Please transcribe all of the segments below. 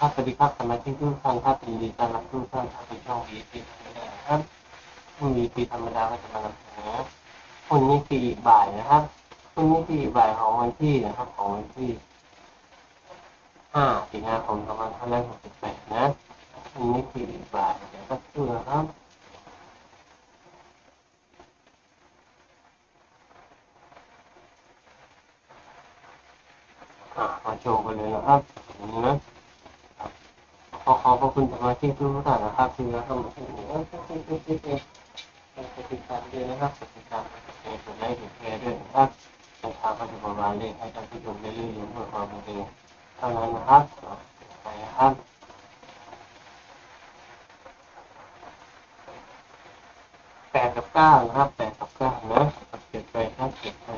ครับสวัสดีครับสมาชิกทุกท่านครับยินดีต้อนรับทุกท่านเข้าสู่ช่องวีพีธรรมดาครับช่งวีพีธรรมดาก็จะมานำเสนอหุ้นนิติบ่ายนะครับหุ้นนิติบ่ายของวันที่นะครับ ของวันที่ห้าสิงหาคมสองพันห้าร้อยหกสิบแปดนะหุ้นนิติบ่ายเดี๋ยวก็ชื่อนะครับอะมาโชว์กันเลยนะครับอย่างนี้นะ ขอขอบคุณสมาชิกทุกท่านนะครับที่รับชมที่นี่ติดตามด้วยนะครับติดตามกดไลค์กดแชร์ด้วยนะครับในทางปฏิบัติการเลขให้ท่านผู้ชมได้เรียนรู้เพื่อความบันเทิงเท่านั้นนะครับไปครับแปดกับเก้านะครับแปดกับเก้านะเก็บไปครับเก็บไป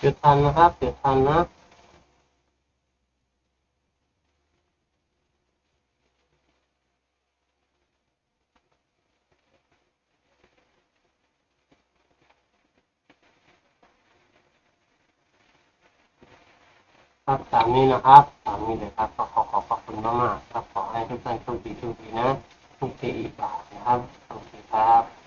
เดี๋ยวทันนะครับเดี๋ยวทันนะครับตามนี้นะครับตามนี้เลยครับก็ขอขอบพระคุณมากๆครับขอให้ทุกท่านโชคดีโชคดีนะทุกทีอีกบาทนะครับโอเคครับครับ